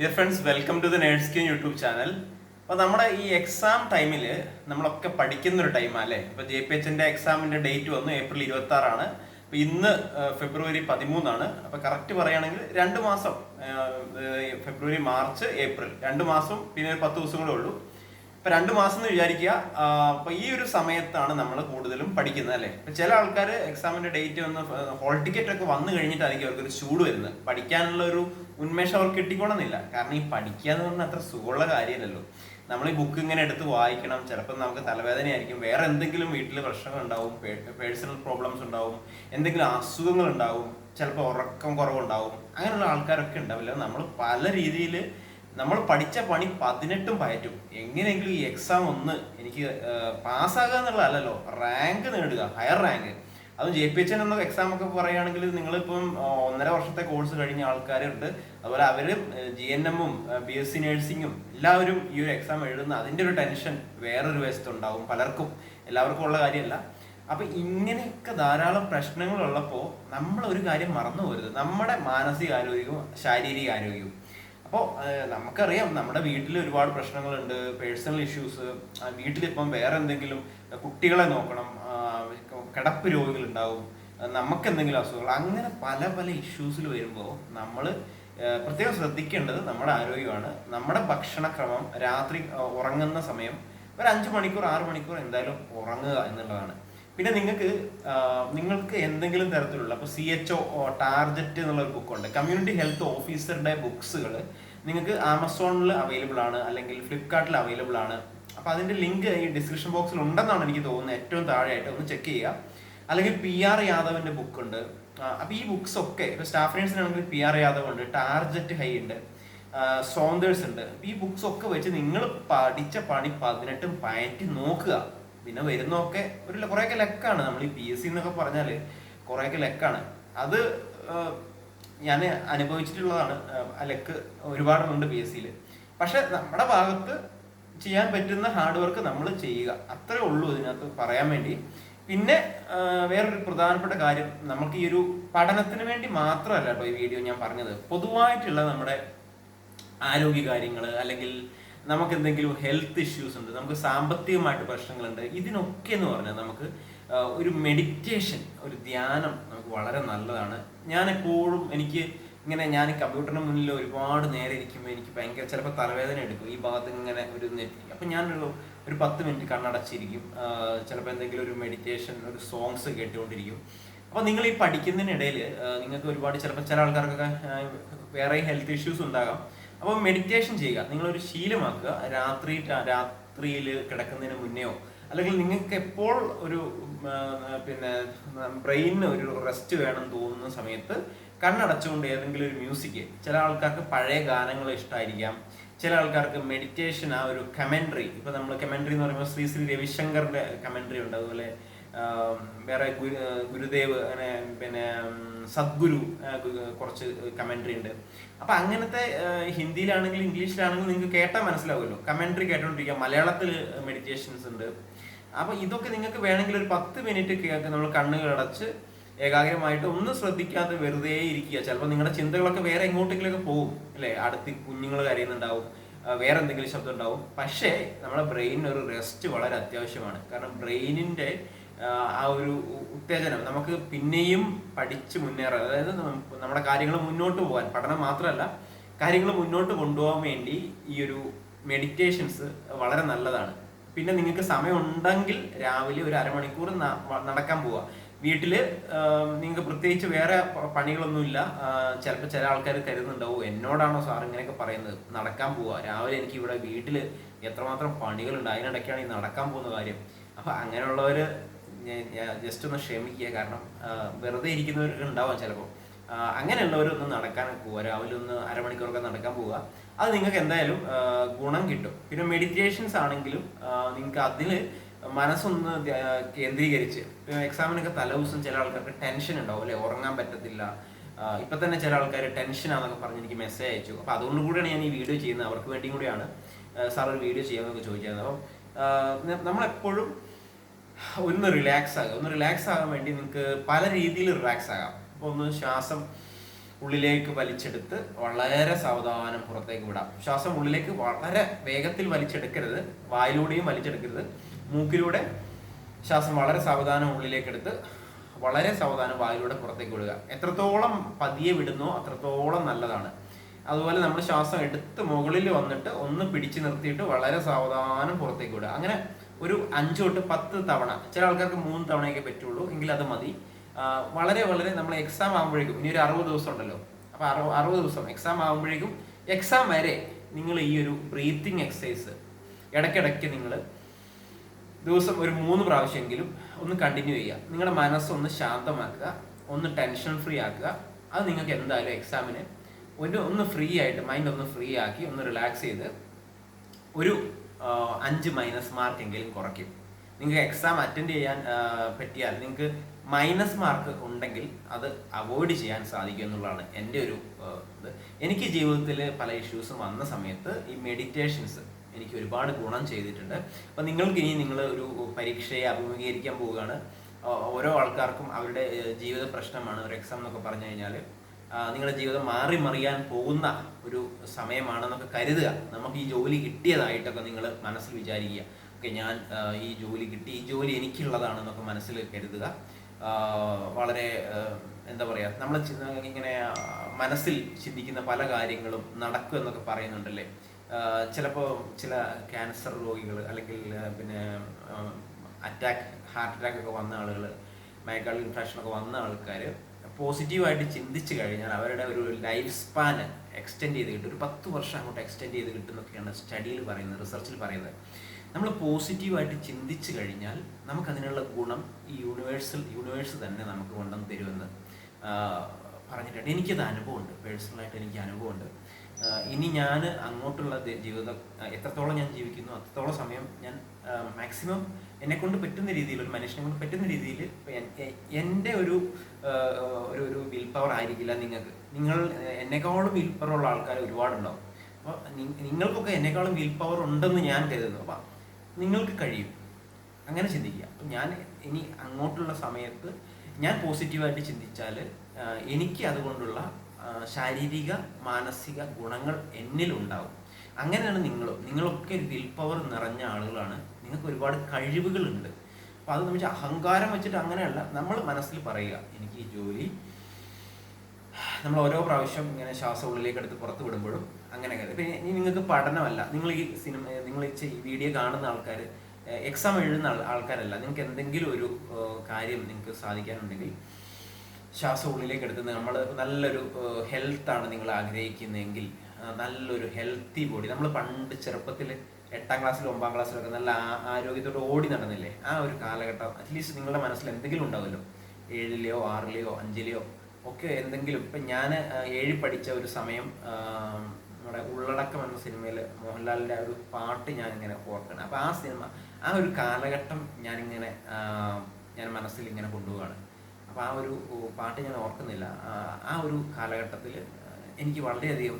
Dear friends welcome to the nurse Q YouTube channel അപ്പോൾ നമ്മുടെ ഈ എക്സാം ടൈമിൽ നമ്മളൊക്കെ പഠിക്കുന്ന ഒരു ടൈമാണ് അല്ലേ? ഇപ്പോൾ ജെ പി എച്ചിന്റെ എക്സാമിന്റെ ഡേറ്റ് വന്നു ഏപ്രിൽ ഇരുപത്തി ആറാണ് അപ്പോൾ ഇന്ന് ഫെബ്രുവരി പതിമൂന്നാണ്. അപ്പോൾ കറക്റ്റ് പറയുകയാണെങ്കിൽ രണ്ട് മാസം ഫെബ്രുവരി മാർച്ച് ഏപ്രിൽ രണ്ട് മാസം പിന്നെ ഒരു പത്ത് ദിവസം കൂടെ ഉള്ളൂ. ഇപ്പൊ രണ്ട് മാസം എന്ന് വിചാരിക്കുക അപ്പോൾ അപ്പൊ ഈ ഒരു സമയത്താണ് നമ്മൾ കൂടുതലും പഠിക്കുന്നത് അല്ലേ? ഇപ്പൊ ചില ആൾക്കാർ എക്സാമിന്റെ ഡേറ്റ് വന്ന് ഹോൾ ടിക്കറ്റ് ഒക്കെ വന്നു കഴിഞ്ഞിട്ടായിരിക്കും അവർക്ക് ഒരു ചൂട് വരുന്നത്. പഠിക്കാനുള്ള ഒരു ഉന്മേഷം അവർക്ക് കിട്ടിക്കോണമെന്നില്ല കാരണം ഈ പഠിക്കുക എന്ന് പറഞ്ഞാൽ അത്ര സുഖമുള്ള കാര്യമല്ലല്ലോ. നമ്മൾ ഈ ബുക്ക് ഇങ്ങനെ എടുത്ത് വായിക്കണം. ചിലപ്പോൾ നമുക്ക് തലവേദനയായിരിക്കും. വേറെ എന്തെങ്കിലും വീട്ടിൽ പ്രശ്നങ്ങൾ ഉണ്ടാവും. പേഴ്സണൽ പ്രോബ്ലംസ് ഉണ്ടാവും. എന്തെങ്കിലും അസുഖങ്ങൾ ഉണ്ടാവും. ചിലപ്പോൾ ഉറക്കം കുറവുണ്ടാവും. അങ്ങനെയുള്ള ആൾക്കാരൊക്കെ ഉണ്ടാവില്ല. നമ്മൾ പല രീതിയിൽ നമ്മൾ പഠിച്ച പണി പതിനെട്ടും പയറ്റും. എങ്ങനെയെങ്കിലും ഈ എക്സാം ഒന്ന് എനിക്ക് പാസ്സാകുക എന്നുള്ളതല്ലല്ലോ റാങ്ക് നേടുക. ഹയർ റാങ്ക് അതും ജെ പി എച്ച് എന്ന എക്സാം ഒക്കെ പറയുകയാണെങ്കിൽ നിങ്ങളിപ്പം ഒന്നര വർഷത്തെ കോഴ്സ് കഴിഞ്ഞ ആൾക്കാരുണ്ട്. അതുപോലെ അവരും ജി എൻ എമ്മും ബി എസ് സി നഴ്സിംഗും എല്ലാവരും ഈ ഒരു എക്സാം എഴുതുന്ന അതിന്റെ ഒരു ടെൻഷൻ വേറൊരു വശത്തുണ്ടാവും പലർക്കും. എല്ലാവർക്കും ഉള്ള കാര്യമല്ല. അപ്പൊ ഇങ്ങനെയൊക്കെ ധാരാളം പ്രശ്നങ്ങൾ ഉള്ളപ്പോൾ നമ്മൾ ഒരു കാര്യം മറന്നു പോരുത്. നമ്മുടെ മാനസിക ആരോഗ്യവും ശാരീരിക ആരോഗ്യവും. അപ്പോൾ നമുക്കറിയാം നമ്മുടെ വീട്ടിൽ ഒരുപാട് പ്രശ്നങ്ങളുണ്ട്. പേഴ്സണൽ ഇഷ്യൂസ് വീട്ടിലിപ്പം വേറെ എന്തെങ്കിലും കുട്ടികളെ നോക്കണം. കിടപ്പ് രോഗികളുണ്ടാവും നമുക്ക് എന്തെങ്കിലും അസുഖങ്ങൾ അങ്ങനെ പല പല ഇഷ്യൂസിൽ വരുമ്പോൾ നമ്മൾ പ്രത്യേകം ശ്രദ്ധിക്കേണ്ടത് നമ്മുടെ ആരോഗ്യമാണ്. നമ്മുടെ ഭക്ഷണക്രമം രാത്രി ഉറങ്ങുന്ന സമയം ഒരു അഞ്ച് മണിക്കൂർ ആറ് മണിക്കൂർ എന്തായാലും ഉറങ്ങുക എന്നുള്ളതാണ്. പിന്നെ നിങ്ങൾക്ക് നിങ്ങൾക്ക് എന്തെങ്കിലും തരത്തിലുള്ള അപ്പോൾ സി എച്ച് ഒ ടാർജറ്റ് എന്നുള്ള ഒരു ബുക്കുണ്ട് കമ്മ്യൂണിറ്റി ഹെൽത്ത് ഓഫീസറുടെ ബുക്സുകൾ നിങ്ങൾക്ക് ആമസോണിൽ അവൈലബിൾ ആണ് അല്ലെങ്കിൽ ഫ്ലിപ്കാർട്ടിൽ അവൈലബിൾ ആണ്. അപ്പോൾ അതിന്റെ ലിങ്ക് ഈ ഡിസ്ക്രിപ്ഷൻ ബോക്സിൽ ഉണ്ടെന്നാണ് എനിക്ക് തോന്നുന്നത് ഏറ്റവും താഴെയായിട്ട്. ഒന്ന് ചെക്ക് ചെയ്യുക. അല്ലെങ്കിൽ പി ആർ യാദവിന്റെ ബുക്ക് ഉണ്ട്. അപ്പോൾ ഈ ബുക്സ് ഒക്കെ ഇപ്പോൾ സ്റ്റാഫ് നേഴ്സിനാണെങ്കിൽ പി ആർ യാദവ് ഉണ്ട് ടാർജറ്റ് ഹൈ ഉണ്ട് സോന്തേഴ്സ് ഉണ്ട്. ഈ ബുക്സ് ഒക്കെ വെച്ച് നിങ്ങൾ പഠിച്ച പണി പതിനെട്ടും പയറ്റി നോക്കുക. പിന്നെ വരുന്നതൊക്കെ ഒരു കുറേയൊക്കെ ലെക്കാണ്. നമ്മൾ ഈ പി എസ് സി എന്നൊക്കെ പറഞ്ഞാൽ കുറേയൊക്കെ ലെക്കാണ്. അത് ഞാൻ അനുഭവിച്ചിട്ടുള്ളതാണ്. ലെക്ക് ഒരുപാടുണ്ട് പി എസ് സിയിൽ പക്ഷെ നമ്മുടെ ഭാഗത്ത് ചെയ്യാൻ പറ്റുന്ന ഹാർഡ് വർക്ക് നമ്മൾ ചെയ്യുക. അത്രേ ഉള്ളൂ ഇതിനകത്ത് പറയാൻ വേണ്ടി. പിന്നെ വേറൊരു പ്രധാനപ്പെട്ട കാര്യം നമുക്ക് ഈ ഒരു പഠനത്തിന് വേണ്ടി മാത്രമല്ല കേട്ടോ ഈ വീഡിയോ ഞാൻ പറഞ്ഞത്. പൊതുവായിട്ടുള്ള നമ്മുടെ ആരോഗ്യ കാര്യങ്ങൾ അല്ലെങ്കിൽ നമുക്ക് എന്തെങ്കിലും ഹെൽത്ത് ഇഷ്യൂസ് ഉണ്ട് നമുക്ക് സാമ്പത്തികമായിട്ട് പ്രശ്നങ്ങളുണ്ട് ഇതിനൊക്കെ എന്ന് പറഞ്ഞാൽ നമുക്ക് ഒരു മെഡിറ്റേഷൻ ഒരു ധ്യാനം നമുക്ക് വളരെ നല്ലതാണ്. ഞാൻ എപ്പോഴും എനിക്ക് ഇങ്ങനെ ഞാൻ കമ്പ്യൂട്ടറിന് മുന്നിൽ ഒരുപാട് നേരെ ഇരിക്കുമ്പോൾ എനിക്ക് ഭയങ്കര ചിലപ്പോൾ തലവേദന എടുക്കും. ഈ ഭാഗത്ത് ഇങ്ങനെ ഒരു നെറ്റിരിക്കും അപ്പം ഞാനൊരു ഒരു പത്ത് മിനിറ്റ് കണ്ണടച്ചിരിക്കും. ചിലപ്പോൾ എന്തെങ്കിലും ഒരു മെഡിറ്റേഷൻ ഒരു സോങ്സ് കേട്ടുകൊണ്ടിരിക്കും. അപ്പോൾ നിങ്ങൾ ഈ പഠിക്കുന്നതിനിടയിൽ നിങ്ങൾക്ക് ഒരുപാട് ചിലപ്പോൾ ചില ആൾക്കാർക്കൊക്കെ വേറെ ഹെൽത്ത് ഇഷ്യൂസ് ഉണ്ടാകാം. അപ്പോൾ മെഡിറ്റേഷൻ ചെയ്യുക. നിങ്ങളൊരു ശീലമാക്കുക. രാത്രി രാത്രിയിൽ കിടക്കുന്നതിന് മുന്നെയോ അല്ലെങ്കിൽ നിങ്ങൾക്ക് എപ്പോൾ ഒരു പിന്നെ ബ്രെയിനിന് ഒരു റെസ്റ്റ് വേണം തോന്നുന്ന സമയത്ത് കണ്ണടച്ചുകൊണ്ട് ഏതെങ്കിലും ഒരു മ്യൂസിക് ചില ആൾക്കാർക്ക് പഴയ ഗാനങ്ങൾ ഇഷ്ടമായിരിക്കാം ചില ആൾക്കാർക്ക് മെഡിറ്റേഷൻ ആ ഒരു കമൻട്രി ഇപ്പൊ നമ്മൾ കമൻട്രി എന്ന് പറയുമ്പോൾ ശ്രീ ശ്രീ രവിശങ്കറിന്റെ കമൻട്രി ഉണ്ട്. അതുപോലെ വേറെ ഗുരു ഗുരുദേവ് അങ്ങനെ പിന്നെ സദ്ഗുരു കുറച്ച് കമൻട്രി ഉണ്ട്. അപ്പൊ അങ്ങനത്തെ ഹിന്ദിയിലാണെങ്കിലും ഇംഗ്ലീഷിലാണെങ്കിലും നിങ്ങൾക്ക് കേട്ടാൽ മനസ്സിലാവുമല്ലോ. കമൻട്രി കേട്ടോണ്ടിരിക്കുക. മലയാളത്തിൽ മെഡിറ്റേഷൻസ് ഉണ്ട്. അപ്പൊ ഇതൊക്കെ നിങ്ങൾക്ക് വേണമെങ്കിൽ ഒരു പത്ത് മിനിറ്റ് കേൾക്കുക നമ്മൾ കണ്ണുകൾ അടച്ച് ഏകാഗ്രമായിട്ട് ഒന്നും ശ്രദ്ധിക്കാതെ വെറുതെ ഇരിക്കുക. ചിലപ്പോൾ നിങ്ങളുടെ ചിന്തകളൊക്കെ വേറെ എങ്ങോട്ടെങ്കിലൊക്കെ പോകും അല്ലേ? അടുത്ത് കുഞ്ഞുങ്ങൾ കരയുന്നുണ്ടാവും വേറെ എന്തെങ്കിലും ശബ്ദം ഉണ്ടാവും. പക്ഷേ നമ്മുടെ ബ്രെയിനിന് ഒരു റെസ്റ്റ് വളരെ അത്യാവശ്യമാണ്. കാരണം ബ്രെയിനിന്റെ ആ ഒരു ഉത്തേജനം നമുക്ക് പിന്നെയും പഠിച്ച് മുന്നേറാൻ അതായത് നമ്മുടെ കാര്യങ്ങൾ മുന്നോട്ട് പോകാൻ പഠനം മാത്രമല്ല കാര്യങ്ങൾ മുന്നോട്ട് കൊണ്ടുപോകാൻ വേണ്ടി ഈ ഒരു മെഡിറ്റേഷൻസ് വളരെ നല്ലതാണ്. പിന്നെ നിങ്ങൾക്ക് സമയം ഉണ്ടെങ്കിൽ രാവിലെ ഒരു അരമണിക്കൂർ നടക്കാൻ പോവുക. വീട്ടിൽ നിങ്ങൾക്ക് പ്രത്യേകിച്ച് വേറെ പണികളൊന്നുമില്ല. ചിലപ്പോൾ ചില ആൾക്കാർ കരുതുന്നുണ്ടാവും എന്നോടാണോ സാർ ഇങ്ങനെയൊക്കെ പറയുന്നത്? നടക്കാൻ പോവുക രാവിലെ എനിക്ക് ഇവിടെ വീട്ടിൽ എത്രമാത്രം പണികളുണ്ട്? അതിനിടയ്ക്കാണ് ഈ നടക്കാൻ പോകുന്ന കാര്യം. അപ്പൊ അങ്ങനെയുള്ളവര് ജസ്റ്റ് ഒന്ന് ക്ഷമിക്കുക. കാരണം വെറുതെ ഇരിക്കുന്നവർക്ക് ഉണ്ടാവാം ചിലപ്പോൾ അങ്ങനെയുള്ളവരൊന്ന് നടക്കാൻ പോവുക രാവിലെ ഒന്ന് അരമണിക്കൂറൊക്കെ നടക്കാൻ പോവുക അത് നിങ്ങൾക്ക് എന്തായാലും ഗുണം കിട്ടും. പിന്നെ മെഡിറ്റേഷൻസ് ആണെങ്കിലും നിങ്ങൾക്ക് അതിൽ മനസ്സൊന്ന് കേന്ദ്രീകരിച്ച്. എക്സാമിനൊക്കെ തലേദിവസം ചില ആൾക്കാർക്ക് ടെൻഷൻ ഉണ്ടാവും അല്ലെ? ഉറങ്ങാൻ പറ്റത്തില്ല. ഇപ്പൊ തന്നെ ചില ആൾക്കാർ ടെൻഷനാന്നൊക്കെ പറഞ്ഞ് എനിക്ക് മെസ്സേജ് അയച്ചു. അപ്പൊ അതുകൊണ്ട് കൂടിയാണ് ഞാൻ ഈ വീഡിയോ ചെയ്യുന്നത്. അവർക്ക് വേണ്ടിയും കൂടിയാണ് സാർ ഒരു വീഡിയോ ചെയ്യാമെന്നൊക്കെ ചോദിക്കുന്നത് അപ്പം നമ്മളെപ്പോഴും ഒന്ന് റിലാക്സ് ആകുക. ഒന്ന് റിലാക്സ് ആകാൻ വേണ്ടി നിങ്ങൾക്ക് പല രീതിയിൽ റിലാക്സ് ആകാം. അപ്പോൾ ഒന്ന് ശ്വാസം ഉള്ളിലേക്ക് വലിച്ചെടുത്ത് വളരെ സാവധാനം പുറത്തേക്ക് വിടാം. ശ്വാസം ഉള്ളിലേക്ക് വളരെ വേഗത്തിൽ വലിച്ചെടുക്കരുത്. വായിലൂടെയും വലിച്ചെടുക്കരുത്. മൂക്കിലൂടെ ശ്വാസം വളരെ സാവധാനം ഉള്ളിലേക്ക് എടുത്ത് വളരെ സാവധാനം വായിലൂടെ പുറത്തേക്ക് വിടുക. എത്രത്തോളം പതിയെ വിടുന്നോ അത്രത്തോളം നല്ലതാണ്. അതുപോലെ നമ്മൾ ശ്വാസം എടുത്ത് മുകളിൽ വന്നിട്ട് ഒന്ന് പിടിച്ചു നിർത്തിയിട്ട് വളരെ സാവധാനം പുറത്തേക്ക് വിടുക. അങ്ങനെ ഒരു അഞ്ച് തൊട്ട് പത്ത് തവണ ചില ആൾക്കാർക്ക് മൂന്ന് തവണയൊക്കെ പറ്റുള്ളൂ എങ്കിൽ അത് മതി. വളരെ വളരെ നമ്മൾ എക്സാം ആകുമ്പോഴേക്കും ഇനി ഒരു അറുപത് ദിവസം ഉണ്ടല്ലോ. അപ്പൊ അറുപത് അറുപത് ദിവസം എക്സാം ആകുമ്പോഴേക്കും എക്സാം വരെ നിങ്ങൾ ഈ ഒരു ബ്രീത്തിങ് എക്സസൈസ് ഇടയ്ക്കിടയ്ക്ക് നിങ്ങൾ ദിവസം ഒരു മൂന്ന് പ്രാവശ്യമെങ്കിലും ഒന്ന് കണ്ടിന്യൂ ചെയ്യുക. നിങ്ങളുടെ മനസ്സൊന്ന് ശാന്തമാക്കുക ഒന്ന് ടെൻഷൻ ഫ്രീ ആക്കുക. അത് നിങ്ങൾക്ക് എന്തായാലും എക്സാമിന് ഒന്ന് ഒന്ന് ഫ്രീ ആയിട്ട് മൈൻഡ് ഒന്ന് ഫ്രീ ആക്കി ഒന്ന് റിലാക്സ് ചെയ്ത് ഒരു അഞ്ച് മൈനസ് മാർക്ക് എങ്കിലും കുറയ്ക്കും. നിങ്ങൾക്ക് എക്സാം അറ്റൻഡ് ചെയ്യാൻ പറ്റിയാൽ നിങ്ങൾക്ക് മൈനസ് മാർക്ക് ഉണ്ടെങ്കിൽ അത് അവോയ്ഡ് ചെയ്യാൻ സാധിക്കും എന്നുള്ളതാണ് എന്റെ ഒരു ഇത്. എനിക്ക് ജീവിതത്തിൽ പല ഇഷ്യൂസും വന്ന സമയത്ത് ഈ മെഡിറ്റേഷൻസ് എനിക്ക് ഒരുപാട് ഗുണം ചെയ്തിട്ടുണ്ട്. അപ്പം നിങ്ങൾക്ക് ഇനി നിങ്ങൾ ഒരു പരീക്ഷയെ അഭിമുഖീകരിക്കാൻ പോവുകയാണ്. ഓരോ ആൾക്കാർക്കും അവരുടെ ജീവിത പ്രശ്നമാണ് ഒരു എക്സാം എന്നൊക്കെ പറഞ്ഞു കഴിഞ്ഞാൽ നിങ്ങളുടെ ജീവിതം മാറി മറിയാൻ പോകുന്ന ഒരു സമയമാണെന്നൊക്കെ കരുതുക. നമുക്ക് ഈ ജോലി കിട്ടിയതായിട്ടൊക്കെ നിങ്ങൾ മനസ്സിൽ വിചാരിക്കുക. ഓക്കെ ഞാൻ ഈ ജോലി കിട്ടി ഈ ജോലി എനിക്കുള്ളതാണെന്നൊക്കെ മനസ്സിൽ കരുതുക. വളരെ എന്താ പറയുക നമ്മൾ ഇങ്ങനെ മനസ്സിൽ ചിന്തിക്കുന്ന പല കാര്യങ്ങളും നടക്കും എന്നൊക്കെ പറയുന്നുണ്ടല്ലേ? ചിലപ്പോൾ ചില ക്യാൻസർ രോഗികൾ അല്ലെങ്കിൽ പിന്നെ അറ്റാക്ക് ഹാർട്ട് അറ്റാക്ക് ഒക്കെ വന്ന ആളുകൾ മൈക്കാൾ ഇൻഫെക്ഷൻ ഒക്കെ വന്ന ആൾക്കാർ പോസിറ്റീവായിട്ട് ചിന്തിച്ചു കഴിഞ്ഞാൽ അവരുടെ ഒരു ലൈഫ് സ്പാൻ എക്സ്റ്റെൻഡ് ചെയ്ത് കിട്ടും. ഒരു പത്ത് വർഷം അങ്ങോട്ട് എക്സ്റ്റെൻഡ് ചെയ്ത് കിട്ടുന്നൊക്കെയാണ് സ്റ്റഡിയിൽ പറയുന്നത് റിസർച്ചിൽ പറയുന്നത്. നമ്മൾ പോസിറ്റീവായിട്ട് ചിന്തിച്ചു കഴിഞ്ഞാൽ നമുക്കതിനുള്ള ഗുണം ഈ യൂണിവേഴ്സൽ യൂണിവേഴ്സ് തന്നെ നമുക്ക് കൊണ്ടുവന്ന് തരുമെന്ന് പറഞ്ഞിട്ടുണ്ട്. എനിക്കത് അനുഭവമുണ്ട്. പേഴ്സണലായിട്ട് എനിക്ക് അനുഭവമുണ്ട്. ഇനി ഞാൻ അങ്ങോട്ടുള്ള ജീവിതം എത്രത്തോളം ഞാൻ ജീവിക്കുന്നു അത്രത്തോളം സമയം ഞാൻ മാക്സിമം എന്നെ കൊണ്ട് പറ്റുന്ന രീതിയിൽ ഒരു മനുഷ്യനെ കൊണ്ട് പറ്റുന്ന രീതിയിൽ എന്റെ ഒരു ഒരു ഒരു വിൽ പവർ ആയിരിക്കില്ല നിങ്ങൾക്ക്. നിങ്ങൾ എന്നെക്കാളും വിൽ പവർ ഉള്ള ആൾക്കാർ ഒരുപാടുണ്ടാവും. അപ്പോൾ നിങ്ങൾക്കൊക്കെ എന്നെക്കാളും വിൽ പവർ ഉണ്ടെന്ന് ഞാൻ കരുതുന്നു. അപ്പം നിങ്ങൾക്ക് കഴിയും. അങ്ങനെ ചിന്തിക്കുക. അപ്പം ഞാൻ ഇനി അങ്ങോട്ടുള്ള സമയത്ത് ഞാൻ പോസിറ്റീവായിട്ട് ചിന്തിച്ചാൽ എനിക്ക് അതുകൊണ്ടുള്ള ശാരീരിക മാനസിക ഗുണങ്ങൾ എന്നിലുണ്ടാവും. അങ്ങനെയാണ് നിങ്ങളും. നിങ്ങളൊക്കെ ഒരു വിൽ പവർ നിറഞ്ഞ ആളുകളാണ്. നിങ്ങൾക്ക് ഒരുപാട് കഴിവുകളുണ്ട്. അപ്പോൾ അത് നമ്മൾ അഹങ്കാരം വെച്ചിട്ട് അങ്ങനെയല്ല. നമ്മൾ മനസ്സിൽ പറയുക എനിക്ക് ഈ ജോലി നമ്മൾ ഓരോ പ്രാവശ്യം ഇങ്ങനെ ശ്വാസം ഉള്ളിലേക്ക് എടുത്ത് പുറത്ത് വിടുമ്പോഴും അങ്ങനെ ഇനി നിങ്ങൾക്ക് പഠനമല്ല. നിങ്ങൾ ഈ സിനിമ നിങ്ങൾ ഈ വീഡിയോ കാണുന്ന ആൾക്കാർ എക്സാം എഴുതുന്ന ആൾക്കാരല്ല. നിങ്ങൾക്ക് എന്തെങ്കിലും ഒരു കാര്യം നിങ്ങൾക്ക് സാധിക്കാനുണ്ടെങ്കിൽ ശ്വാസം ഉള്ളിലേക്ക് എടുക്കുന്നത് നമ്മൾ നല്ലൊരു ഹെൽത്താണ് നിങ്ങൾ ആഗ്രഹിക്കുന്നതെങ്കിൽ നല്ലൊരു ഹെൽത്തി ബോഡി. നമ്മൾ പണ്ട് ചെറുപ്പത്തിൽ എട്ടാം ക്ലാസ്സിലും ഒമ്പാം ക്ലാസ്സിലൊക്കെ നല്ല ആരോഗ്യത്തോടെ ഓടി നടന്നില്ലേ? ആ ഒരു കാലഘട്ടം അറ്റ്ലീസ്റ്റ് നിങ്ങളുടെ മനസ്സിൽ എന്തെങ്കിലും ഉണ്ടാവുമല്ലോ? ഏഴിലെയോ ആറിലെയോ അഞ്ചിലെയോ ഒക്കെ എന്തെങ്കിലും. ഇപ്പം ഞാൻ ഏഴ് പഠിച്ച ഒരു സമയം നമ്മുടെ ഉള്ളടക്കം എന്ന സിനിമയിൽ മോഹൻലാലിന്റെ ഒരു പാട്ട് ഞാനിങ്ങനെ ഓർക്കണം അപ്പോൾ ആ സിനിമ ആ ഒരു കാലഘട്ടം ഞാനിങ്ങനെ ഞാൻ മനസ്സിൽ ഇങ്ങനെ കൊണ്ടുപോവാണ് അപ്പോൾ ആ ഒരു പാട്ട് ഞാൻ ഓർക്കുന്നില്ല. ആ, ഒരു കാലഘട്ടത്തിൽ എനിക്ക് വളരെയധികം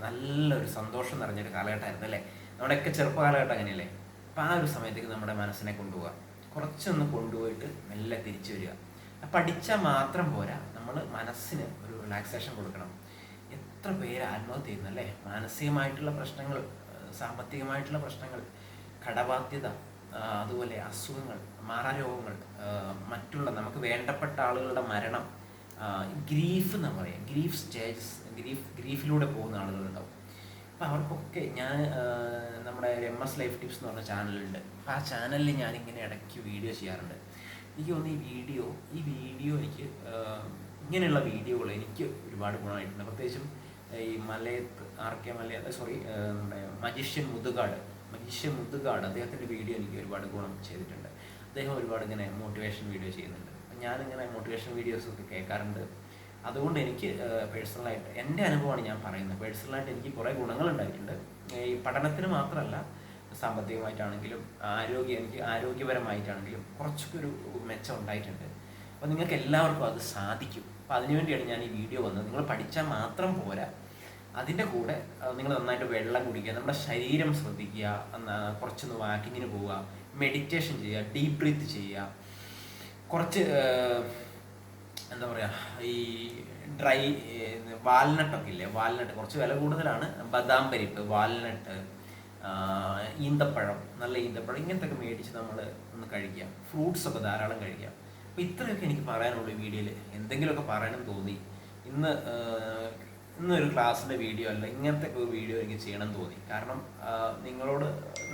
നല്ലൊരു സന്തോഷം നിറഞ്ഞൊരു കാലഘട്ടമായിരുന്നു അല്ലേ? നമ്മുടെയൊക്കെ ചെറുപ്പകാലഘട്ടം അങ്ങനെയല്ലേ? അപ്പോൾ ആ ഒരു സമയത്തേക്ക് നമ്മുടെ മനസ്സിനെ കൊണ്ടുപോകുക കുറച്ചൊന്ന് കൊണ്ടുപോയിട്ട് മെല്ലെ തിരിച്ചു വരിക. പഠിച്ചാൽ മാത്രം പോരാ. നമ്മൾ മനസ്സിന് ഒരു റിലാക്സേഷൻ കൊടുക്കണം. എത്ര പേര് ആത്മഹത്യ ചെയ്യുന്നു അല്ലേ മാനസികമായിട്ടുള്ള പ്രശ്നങ്ങൾ സാമ്പത്തികമായിട്ടുള്ള പ്രശ്നങ്ങൾ കടബാധ്യത അതുപോലെ അസുഖങ്ങൾ മാറാരോഗങ്ങൾ മറ്റുള്ള നമുക്ക് വേണ്ടപ്പെട്ട ആളുകളുടെ മരണം ഗ്രീഫ് എന്ന് പറയാം. ഗ്രീഫ് സ്റ്റേജസ് ഗ്രീഫ് ഗ്രീഫിലൂടെ പോകുന്ന ആളുകളുണ്ടാവും. അപ്പോൾ അവർക്കൊക്കെ ഞാൻ നമ്മുടെ എം എസ് ലൈഫ് ടിപ്സ് എന്ന് പറഞ്ഞ ചാനലുണ്ട്. ആ ചാനലിൽ ഞാനിങ്ങനെ ഇടയ്ക്ക് വീഡിയോ ചെയ്യാറുണ്ട്. എനിക്ക് തോന്നുന്നു ഈ വീഡിയോ ഈ വീഡിയോ എനിക്ക് ഇങ്ങനെയുള്ള വീഡിയോകൾ എനിക്ക് ഒരുപാട് ഗുണമായിട്ടുണ്ട്. പ്രത്യേകിച്ചും ഈ Malayath R K Malayath sorry നമ്മുടെ മജിഷ്യൻ മുതുകാട്. മജിഷ്യൻ മുതുകാട് അദ്ദേഹത്തിന്റെ വീഡിയോ എനിക്ക് ഒരുപാട് ഗുണം ചെയ്തിട്ടുണ്ട്. അദ്ദേഹം ഒരുപാട് ഇങ്ങനെ മോട്ടിവേഷൻ വീഡിയോ ചെയ്യുന്നുണ്ട്. ഞാനിങ്ങനെ മോട്ടിവേഷൻ വീഡിയോസ് ഒക്കെ കേൾക്കാറുണ്ട്. അതുകൊണ്ട് എനിക്ക് പേഴ്സണലായിട്ട് എന്റെ അനുഭവമാണ് ഞാൻ പറയുന്നത്. പേഴ്സണലായിട്ട് എനിക്ക് കുറേ ഗുണങ്ങൾ ഉണ്ടായിട്ടുണ്ട്. ഈ പഠനത്തിന് മാത്രമല്ല സാമ്പത്തികമായിട്ടാണെങ്കിലും ആരോഗ്യ എനിക്ക് ആരോഗ്യപരമായിട്ടാണെങ്കിലും കുറച്ചൊക്കെ ഒരു മെച്ചം ഉണ്ടായിട്ടുണ്ട്. അപ്പോൾ നിങ്ങൾക്ക് എല്ലാവർക്കും അത് സാധിക്കും. അപ്പോൾ അതിനുവേണ്ടിയാണ് ഞാൻ ഈ വീഡിയോ വന്നത്. നിങ്ങൾ പഠിച്ചാൽ മാത്രം പോരാ. അതിന്റെ കൂടെ നിങ്ങൾ നന്നായിട്ട് വെള്ളം കുടിക്കുക നമ്മുടെ ശരീരം ശ്രദ്ധിക്കുക കുറച്ചൊന്ന് വാക്കിങ്ങിന് പോവുക മെഡിറ്റേഷൻ ചെയ്യുക ഡീപ് ബ്രീത്ത് ചെയ്യുക. കുറച്ച് എന്താ പറയുക ഈ ഡ്രൈ വാൽനട്ടൊക്കെ ഇല്ലേ വാൽനട്ട് കുറച്ച് വില കൂടുതലാണ്. ബദാം പരിപ്പ് വാൽനട്ട് ഈന്തപ്പഴം നല്ല ഈന്തപ്പഴം ഇങ്ങനത്തെ മേടിച്ച് നമ്മൾ ഒന്ന് കഴിക്കാം ഫ്രൂട്ട്സ് ഒക്കെ ധാരാളം കഴിക്കാം അപ്പോൾ ഇത്രയൊക്കെ എനിക്ക് പറയാനുള്ളൂ ഈ വീഡിയോയിൽ എന്തെങ്കിലുമൊക്കെ പറയാനും തോന്നി. ഇന്ന് ഇന്നൊരു ക്ലാസ്സിന്റെ വീഡിയോ അല്ല ഇങ്ങനത്തെ ഒരു വീഡിയോ എനിക്ക് ചെയ്യണം തോന്നി. കാരണം നിങ്ങളോട്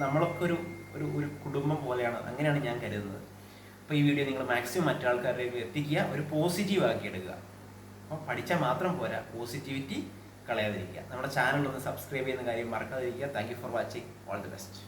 നമ്മളൊക്കെ ഒരു ഒരു ഒരു കുടുംബം പോലെയാണ് അങ്ങനെയാണ് ഞാൻ കരുതുന്നത്. അപ്പോൾ ഈ വീഡിയോ നിങ്ങൾ മാക്സിമം മറ്റാൾക്കാരിലേക്ക് എത്തിക്കുക ഒരു പോസിറ്റീവ് ആക്കി എടുക്കുക. അപ്പോൾ പഠിച്ചാൽ മാത്രം പോരാ പോസിറ്റിവിറ്റി കളയാതിരിക്കുക. നമ്മുടെ ചാനൽ ഒന്ന് സബ്സ്ക്രൈബ് ചെയ്യുന്ന കാര്യം മറക്കാതിരിക്കുക. Thank you for watching all the best